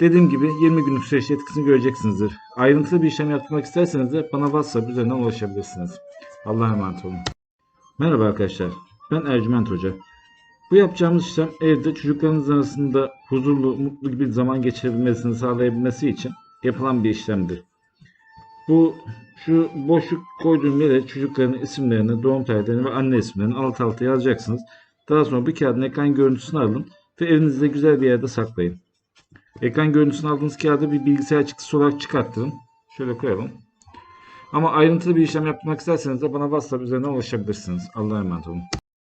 Dediğim gibi 20 günlük süreçte etkisini göreceksinizdir. Ayrıntılı bir işlem yaptırmak isterseniz de bana WhatsApp üzerinden ulaşabilirsiniz. Allah'a emanet olun. Merhaba arkadaşlar. Ben Ercüment Hoca. Bu yapacağımız işlem evde çocuklarınız arasında huzurlu, mutlu bir zaman geçirebilmesini sağlayabilmesi için yapılan bir işlemdir. Bu şu boşluk koyduğum yere çocukların isimlerini, doğum tarihlerini ve anne isimlerini alt alta yazacaksınız. Daha sonra bir kağıdın ekran görüntüsünü alın ve evinizde güzel bir yerde saklayın. Ekran görüntüsünü aldığınız kağıdı bir bilgisayar çıktısı olarak çıkarttırın. Şöyle koyalım. Ama ayrıntılı bir işlem yapmak isterseniz de bana WhatsApp üzerinden ulaşabilirsiniz. Allah'a emanet olun.